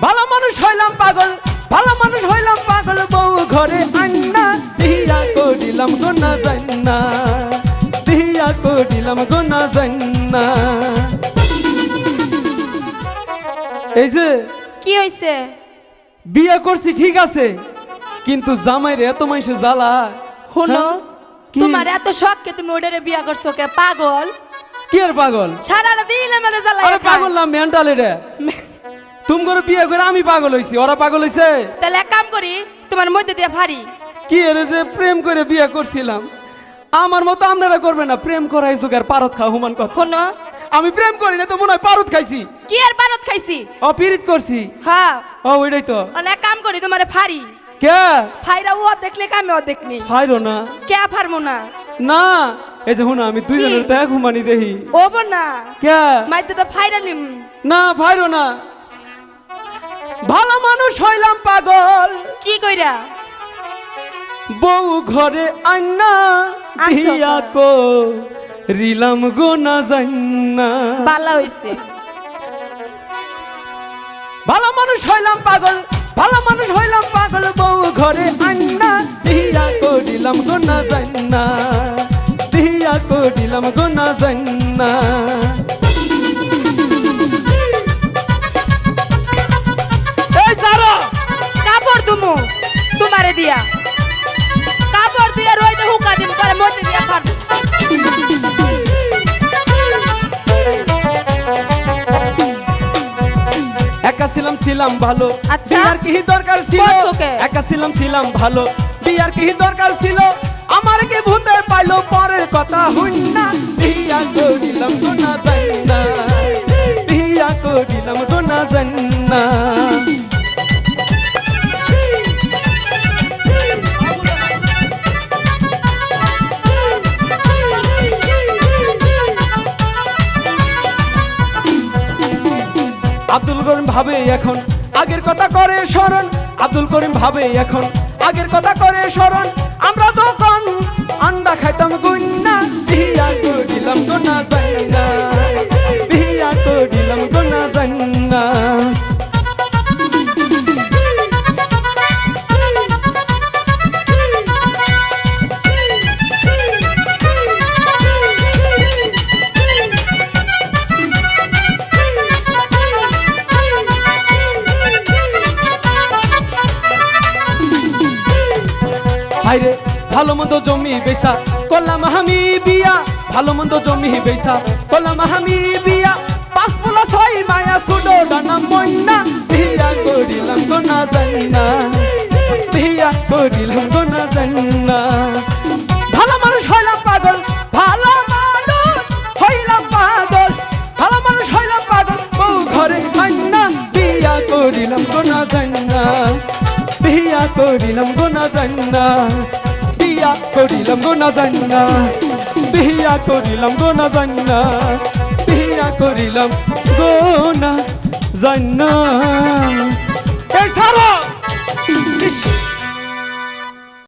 ভালো মানুষ হইলাম পাগল ভালো মানুষ হইলাম পাগল বউ ঘরে আন্না দিয়া করিলাম গোনা জান্না দিয়া করিলাম গোনা জান্না এই যে কি হইছে? বিয়ে করছি ঠিক আছে কিন্তু জামাইরে এত মানুষের জ্বালা। শুনো হ্যাঁ? তোমার এত শখকে তুমি ওটারে বিয়া করছ কে? পাগল? কি আর পাগল? সারা দিন আমার জ্বালা আরে পাগল না মেন্টাল এটা তুমি করে বিয়ে করে আমি পাগল হইছি ওরা পাগল হইছে? তাহলে এক কাম করি তোমার মধ্যে দিয়ে ফাড়ি। কি এরে যে প্রেম করে বিয়ে করছিলাম? আমার মতো আপনারা করবে না প্রেম করাই যুগের পারত খা হুমান কথা। শোনো। আমি প্রেম করি না তো মনে হয় পারত খাইছি। কি আর পারত খাইছি? অপিরিত করছি। হ্যাঁ। ও ওইটাই তো। এক কাম করি তোমারে ফাড়ি। কে? ফাইরা ও দেখলে কামে ও দেখনি? ফাইরো না। কে ফারমো না? না। এই যে হুনা আমি দুইজনের এক হুমানি দেহি। ও না। কে? মাইতে তো ফাইরা লিম না ফাইরো না। কইরা। বউ ঘরে আন্না দিয়া তো। কো রিলাম গো না জান্না বালা হইছে। ভালো মানুষ হইলাম পাগল ভালো মানুষ হইলাম পাগল বউ ঘরে আন্না দিয়া করিলাম গো না জান্না দিয়া করিলাম গো না জান্না দিয়া রইতে হুকা দিম করে মধ্যে দিয়া ফার একা ছিলাম ছিলাম ভালো। আচ্ছা। বিয়ার কি দরকার ছিল? একা ছিলাম ছিলাম ভালো। বিয়ার কি দরকার ছিল? আমার কি ভূতে পাইলো? পরের কথা হইন না। বিয়া করিলাম গোনা যাই না। বিয়া করিলাম গোনা যাই আব্দুল করিম ভাবে এখন আগের কথা করে স্মরণ। আব্দুল করিম ভাবে এখন আগের কথা করে স্মরণ। আমরা তখন হাইরে, ভালো মন্দ জমি বেসা করলাম আমি বিয়া, ভালো মন্দ জমি বেসা করলাম আমি বিয়া, পাঁচ পোলা ছয় মায়া সুডো ডানা মন্না বিয়া করিলাম গোনা যাই না বিয়া করিলাম গোনা যাই না ভালো মানুষ হইলাম পাগল, ভালো মানুষ হইলাম পাগল। ভালো মানুষ হইলাম পাগল, বউ ঘরে মান্না বিয়া করিলাম গোনা যাই না বিয়া করিলাম গোনা জান্না দিয়া করিলাম গোনা জান্না বিয়া করিলাম গোনা জান্না বিয়া করিলাম গোনা জান্না